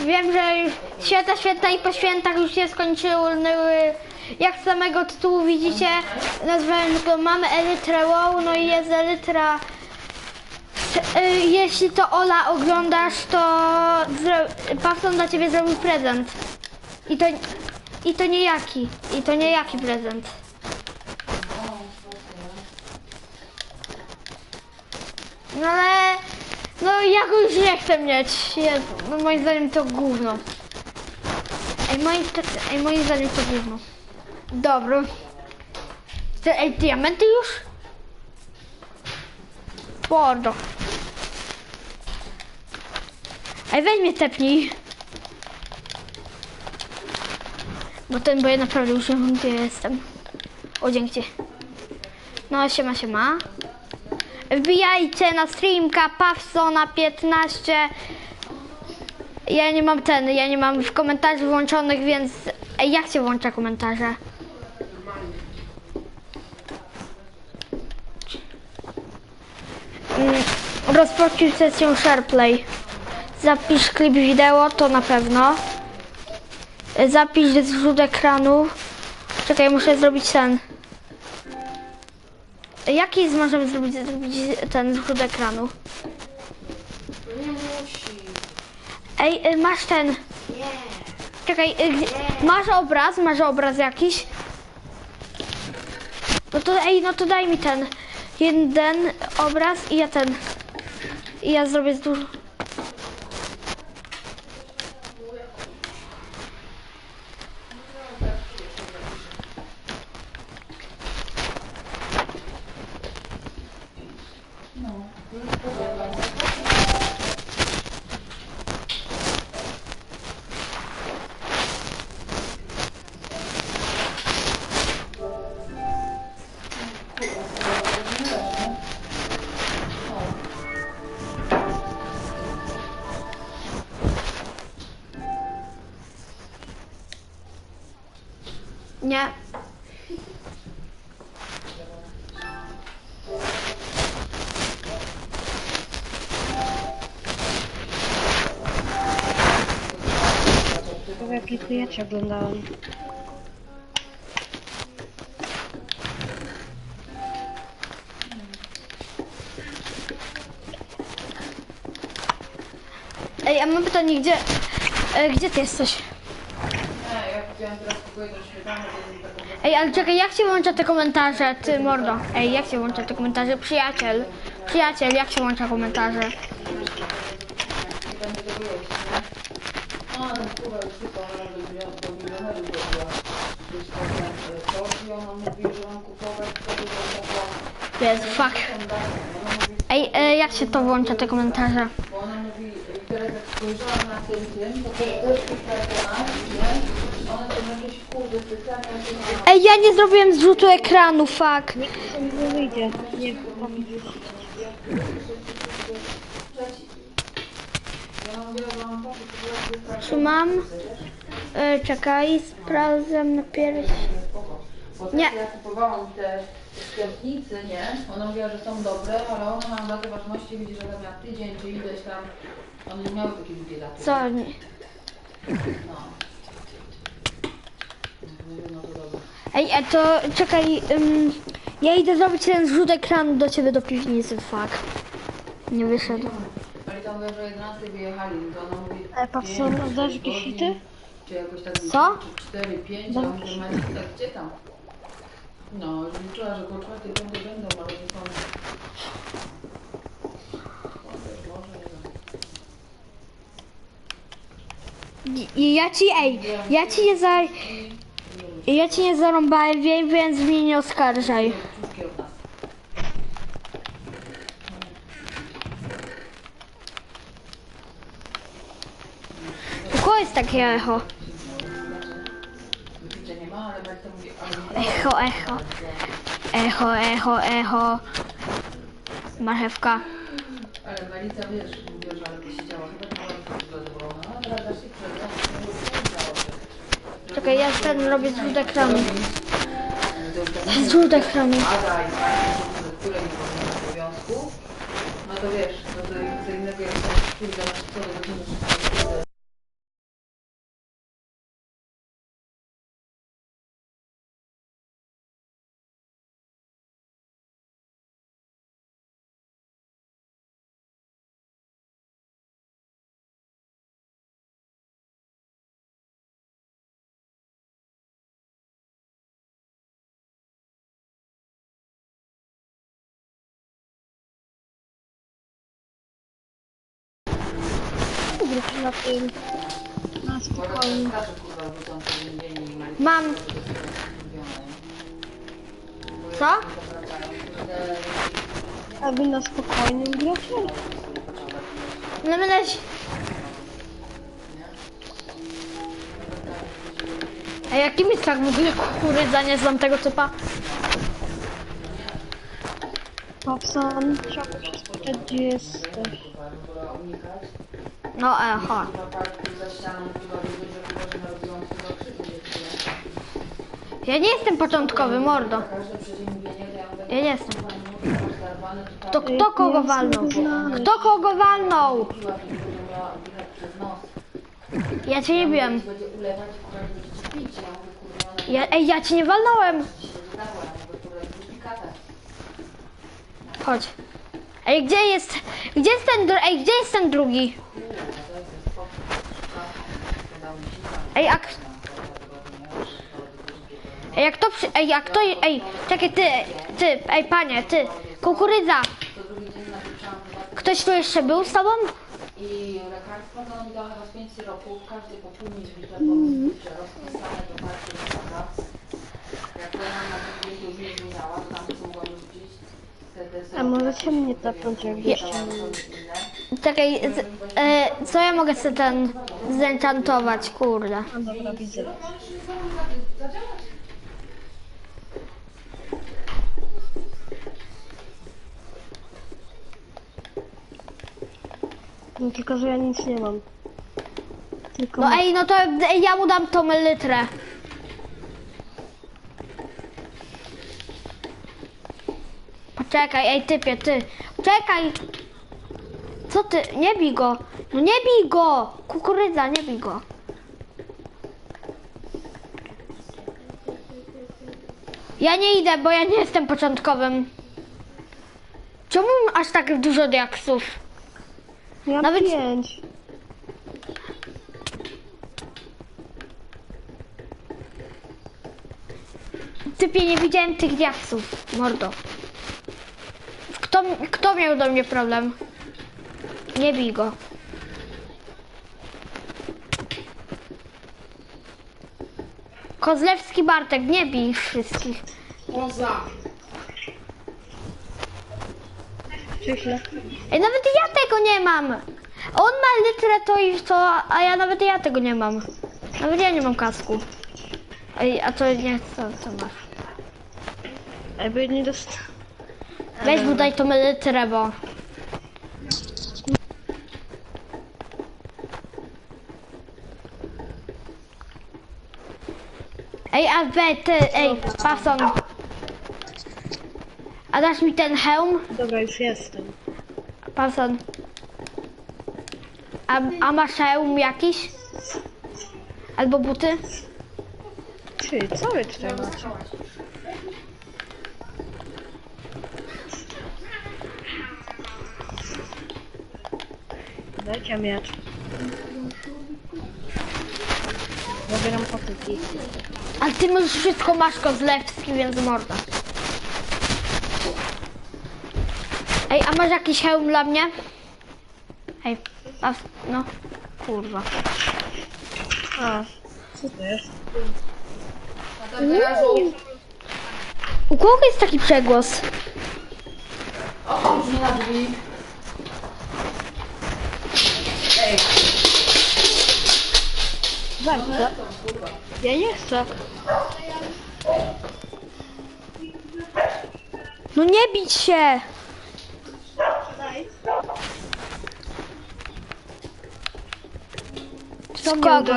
Wiem, że święta, święta i po świętach już się skończyły. Jak z samego tytułu widzicie, nazwałem go Mamy Elytrę Wow, no i jest Elytra. Y, Jeśli to Ola oglądasz, to Pawson dla ciebie zrobił prezent. I to, I to nie jaki. I to nie jaki prezent. No ale no ja go już nie chcę mieć. No moim zdaniem to gówno. Ej, moim, ej, moim zdaniem to gówno. Dobra. Te, ej, diamenty już? Bordo. Ej, weź mnie tepnij. Bo ten, bo ja naprawdę już nie wiem, gdzie jestem. O, dzięki. No, siema, siema. Wbijajcie na streamka Pawsona 15. Ja nie mam ten, ja nie mam w komentarzy włączonych, więc jak się włącza komentarze? Mm, Rozpocznij sesję SharePlay. Zapisz klip wideo, to na pewno. Zapisz zrzut ekranu. Czekaj, muszę zrobić ten. Jaki możemy zrobić, zrobić ten zrzut ekranu? Nie musi. Ej, y, masz ten. Nie. Czekaj, y, masz obraz? Masz obraz jakiś? No to ej, no to daj mi ten. Jeden obraz i ja ten. I ja zrobię z dużo. Tylko jak klipujecie oglądałam. Ej, a mam pytanie, gdzie. E, gdzie ty jesteś? Chciałam teraz Ej, ale czekaj, jak się włącza te komentarze, ty mordo? Ej, jak się włącza te komentarze? Przyjaciel. Przyjaciel, jak się włącza komentarze? będzie tego jeść, nie? A, ten kurwa już tylko ona do milion- do milionerów doszła. Gdzieś tam e, coś i ona mówi, że mam kupować sobie za Jest, fuck. Ej, e, jak się to włącza, te komentarze? To. Ej, ja nie zrobiłem zrzutu ekranu, fuck. Wyjdzie. Nie, wystraszona. Czy mam? E, czekaj, sprawdzam na pierś. Nie. ja kupowałam te sklepnicy, nie? Ona mówiła, że są dobre, ale ona ma datę ważności, widzi, że ona miała tydzień czy ileś tam. One nie miały takiej długiej daty. Co? nie- No. Mówię, no to dobra. Ej, a to czekaj, ym, ja idę zrobić ten zrzut ekranu do ciebie do piwnicy, fuck. Nie wyszedł. Ale tam mówiła, że 11 wyjechali, to ona mówi... Ale patrz, pięć, są- sześć jakieś godzin, hity? Czy jakoś tak Co? Czy 4, 5, a mówię, Macie, tak gdzie tam? No, liczyła, że po czwartej, piątej będą, ale nie są. I- ja ci, ej, ja ci nie za... Ja ci nie zarąbałem, więc mnie nie oskarżaj. Kogo jest takie echo? Echo, echo. Echo, echo, echo. Marchewka. Ale Melica, wiesz, mówiła, że ale siedziała, chyba nie była zadowolona. A teraz zaś się przerwa, Czekaj, ja ten robię zrzut ekranu. Zrzut ekranu. Ada i pani, które nie powinny obowiązku, no to wiesz, no to co innego jak tam pójdę co do godziny na tym. Na spokojnie. Mam. Co? Aby na spokojnym gracie? No będę się... A jakim jest tak w ogóle kukurydza? Nie znam tego typa. Popson, trzeba spytać, gdzie jesteś. No e, ha. Kurwa parku za ścianą kurwa widzę, że kurwa że narobiłam chyba krzyku dziewczyny. Ja nie jestem początkowy, mordo. Ja nie jestem. to kto kogo walnął? Kto kogo walnął? Ja cię nie pić. Ja ej, ja cię nie walnąłem. Chodź. Ej, gdzie jest... Gdzie jest ten... Ej, gdzie jest ten drugi? Ej, a... k- Ej, jak to przy... Ej, jak to... Ej, czekaj, ty, ty, ej, panie, ty. Kukurydza. Ktoś tu jeszcze był z tobą? I lekarstwo to oni dały chyba z 5 syropów, każdy po pół bo mililitrze rozpisane do partii. Jak ja mam na to już nie zmieniała, to tam co mogłam rzucić. Te, te A możecie mnie tapnąć, jak to Czekaj, z, e, co ja mogę sobie ten zenchantować, kurde. A dobra, widzę. No tylko, że ja nic nie mam. Tylko No ej, no to ej, ja mu dam tą litrę. Poczekaj, ej typie, ty. Czekaj. Co ty? Nie bij go. No nie bij go. Kukurydza, nie bij go. Ja nie idę, bo ja nie jestem początkowym. Czemu aż tak dużo diaksów? ja nawet- pięć. Typie, nie widziałem tych diaksów, mordo. Kto, kto miał do mnie problem? Nie bij go. Kozlewski Bartek, nie bij ich wszystkich. Poza! Ej, nawet ja tego nie mam. On ma litrę to i to, a ja nawet ja tego nie mam. Nawet ja nie mam kasku. Ej, a to nie, co, co masz? Jakby nie dost... Weź mu daj tą litrę, bo... a we, ty, ej, Pason. A dasz mi ten hełm? Dobra, już jestem. Pason. A, a masz hełm jakiś? Albo buty? Ty, co wy tutaj macie? Dajcie miecz. Zabieram patyki. Ale ty już wszystko masz kozlewski, więc morda. Ej, a masz jakiś hełm dla mnie? Ej, a, no, kurwa. A, co to jest? Garażu, U kogo jest taki przegłos? otwórz mi na drzwi. Bardzo. Ja nie chcę. No nie bić się! Z kogo?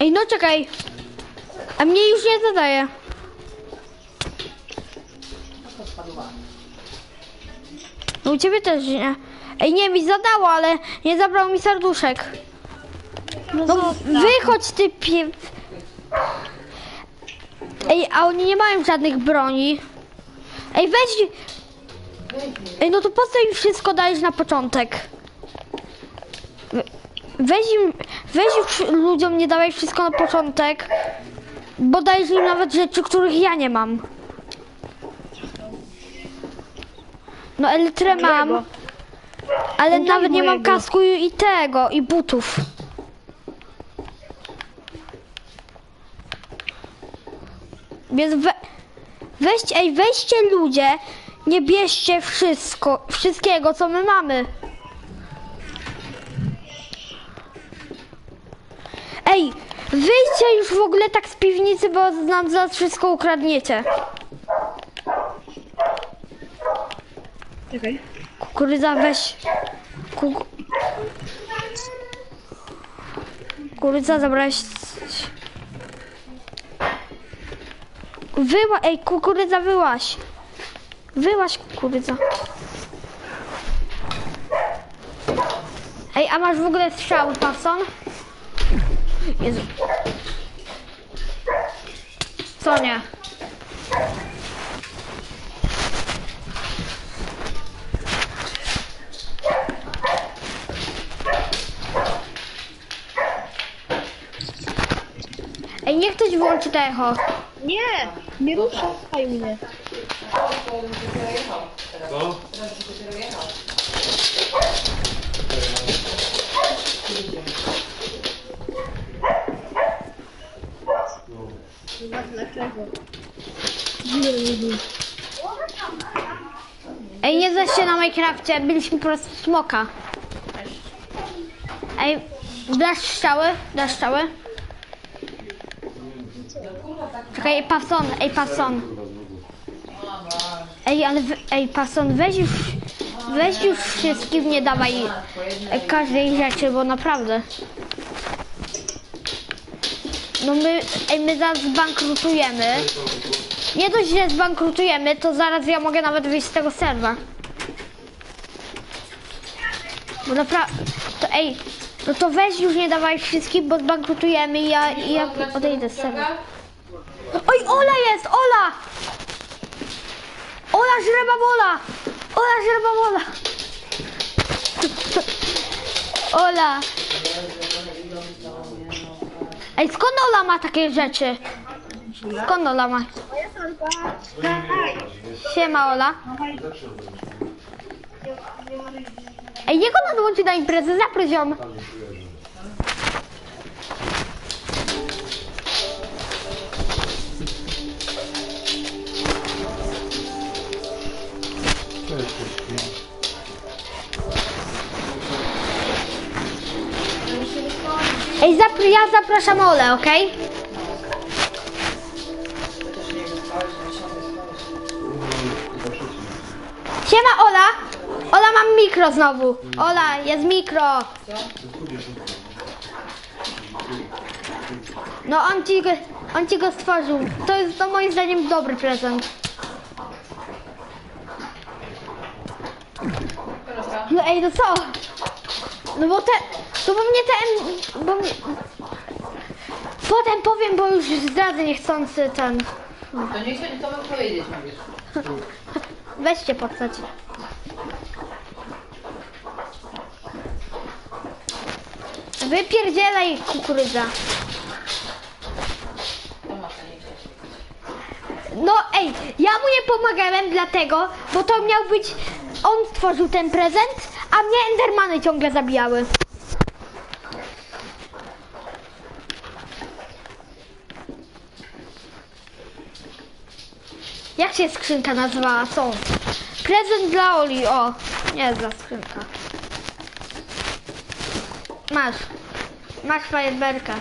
Ej, no czekaj. A mnie już nie zadaje. No u ciebie też nie. Ej, nie, mi zadało, ale nie zabrał mi serduszek. No, No wychodź ty pie... Ej, a oni nie mają żadnych broni. Ej, weź... Ej, no to po co im wszystko dajesz na początek? We- Weź im... Weź już ludziom nie dawaj wszystko na początek. Bo dajesz im nawet rzeczy, których ja nie mam. No elytrę mam? Ale No daj nawet nie mam mojego. kasku i tego, i butów. Więc we, weźcie, ej, weźcie ludzie, nie bierzcie wszystko, wszystkiego, co my mamy. Ej, wyjdźcie już w ogóle tak z piwnicy, bo nam zaraz wszystko ukradniecie. Czekaj. Kukurydza weź. Kuk... Kukurydza zabrałeś. Wyła... Ej, kukurydza wyłaś. Wyłaś kukurydza. Ej, a masz w ogóle strzały, Pawson? Jezu. Co nie? Ktoś wyłączy to echo. Nie! Nie ruszaj mnie. Co? Dlaczego? Ej, nie zaście na Minecrafcie, byliśmy po prostu smoka. Ej, dasz strzały? Dasz strzały? Czekaj, ej, Pawson, ej, Pawson. Ej, ale, ej, Pawson, weź już, weź już wszystkim, nie dawaj e, każdej rzeczy, bo naprawdę. No my, ej, my zaraz zbankrutujemy. Nie dość, że zbankrutujemy, to zaraz ja mogę nawet wyjść z tego serwa. Bo naprawdę, to ej, no to weź już nie dawaj wszystkim, bo zbankrutujemy i ja, i ja odejdę z serwa. Oj, Ola jest, Ola! Ola żreba wola! Ola żreba wola! Ola! Ej, skąd Ola ma takie rzeczy? Skąd Ola ma? Siema Ola. Ej, niech ona dołączy na imprezę, zaproś ją. Zapraszam Olę, okej? Siema Ola! Ola mam mikro znowu. Ola, jest mikro. No on ci go, on ci go stworzył. To jest to moim zdaniem dobry prezent. No ej, no co? No bo te, to bo mnie ten, bo mnie... Potem powiem, bo już zdradzę niechcący ten. To nie chcieli to wam powiedzieć, mówisz. Weźcie podstać. Wypierdzielaj kukurydza. No ej, ja mu nie pomagałem dlatego, bo to miał być... On stworzył ten prezent, a mnie Endermany ciągle zabijały. Jak się skrzynka nazywała? Co? Prezent dla Oli, o. Nie za skrzynka. Masz. Masz fajerwerkę.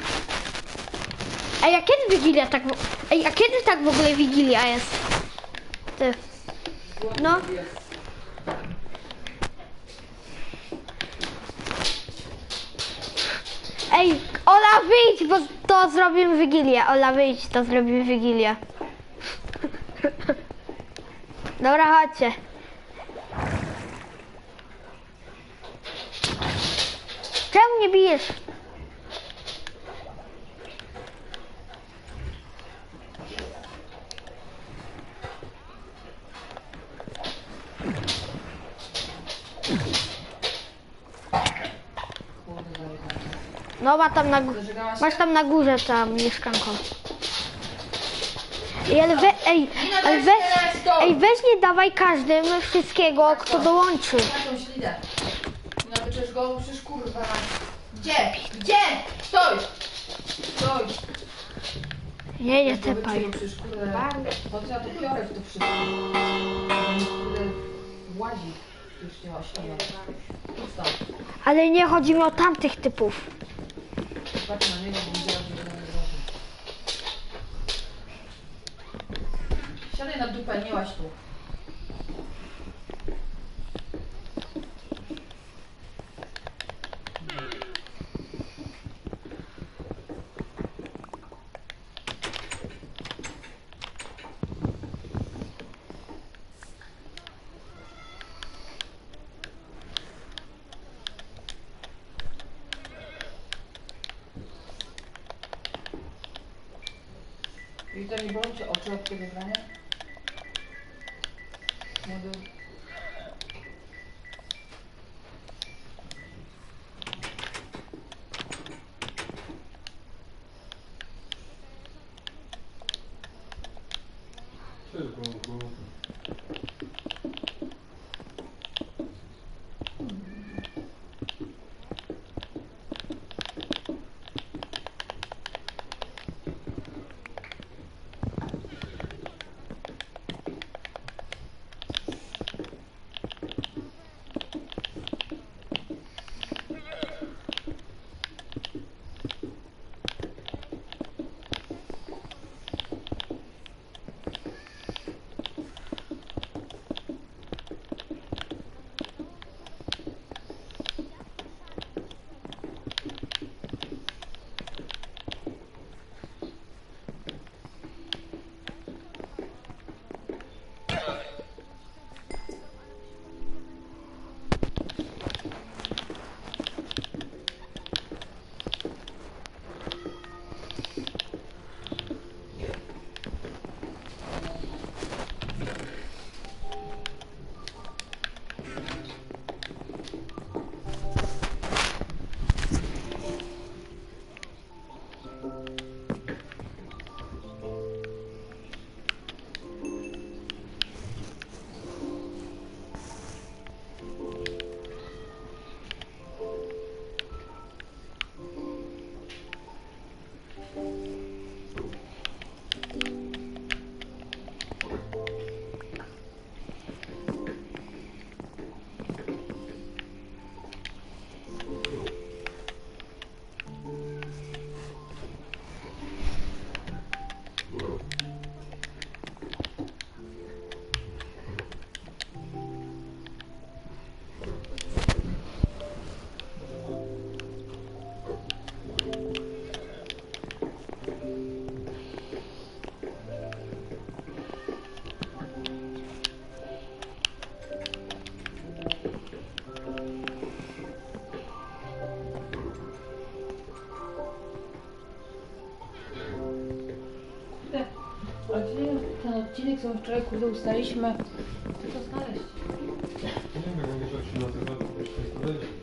Ej, a kiedy Wigilia tak... Ej, a kiedy tak w ogóle Wigilia jest? Ty. No. Ej, Ola wyjdź, bo to zrobimy Wigilię. Ola wyjdź, to zrobimy Wigilię. Dobra, chodźcie. Czemu nie bijesz? No ma tam na, gó- masz tam na górze tam mieszkanką. Ej, ale we, ej, ale to! Ej, weź nie dawaj każdym wszystkiego, kto dołączy. Jaką ślidę? No przecież go, przecież kurwa. Gdzie? Gdzie? Stój! Stój! Nie, nie Bo tepaj. wyciął Przecież kurde, po co ja to biorę w to wszystko? Kurde. Już nie stąd. Ale nie chodzi mi o tamtych typów. Patrz na niego, bo że go nie zrobi. Siadaj na dupę, nie łaź tu. I to nie bolą cię oczy od grania? model odcinek, co wczoraj kurde ustaliśmy? Co to znaleźć? Nie wiem, jak on się nazywa, to jeszcze jest kolejny.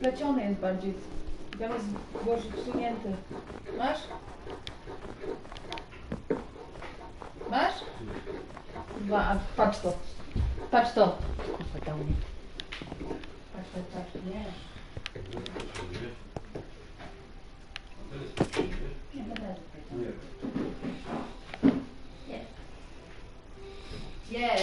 Taki pleciony jest bardziej. Jest głośnik wsunięty. Masz? Masz? Dwa, a patrz to. Patrz to. Patrz, patrz, patrz. Nie. Nie,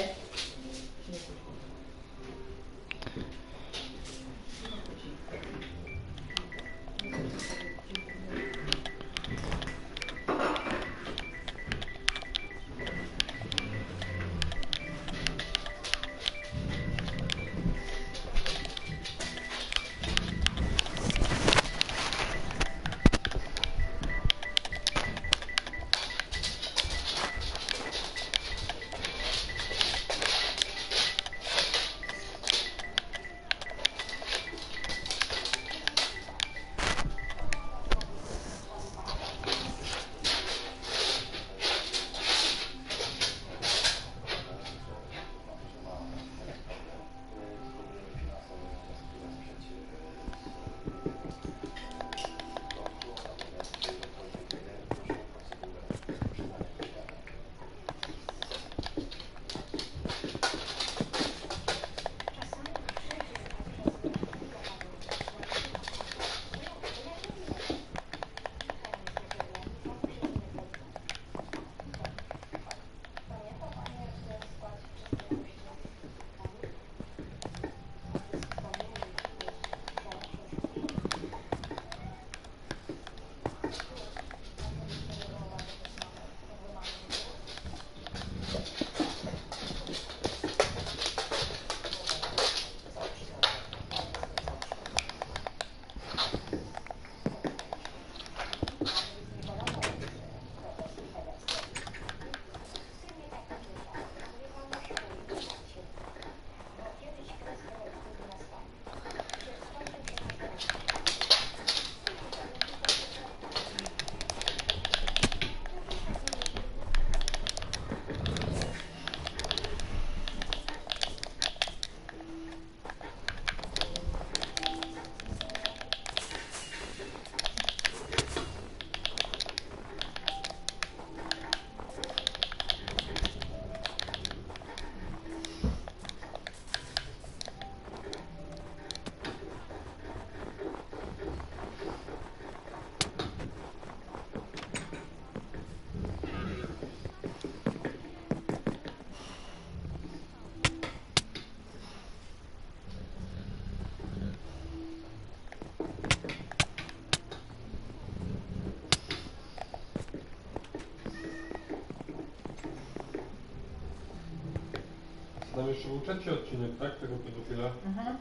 trzeci odcinek, tak? Tego pedofila. Mhm.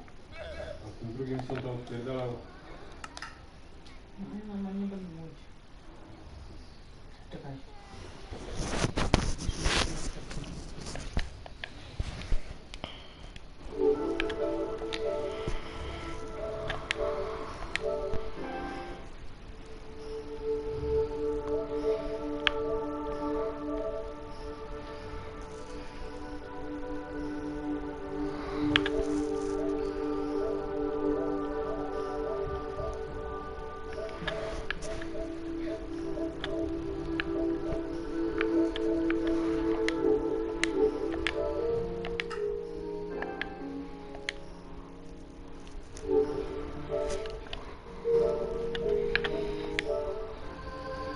A w tym drugim są tam wpierdalał. No, no, no, nie będę mówić. Czekaj.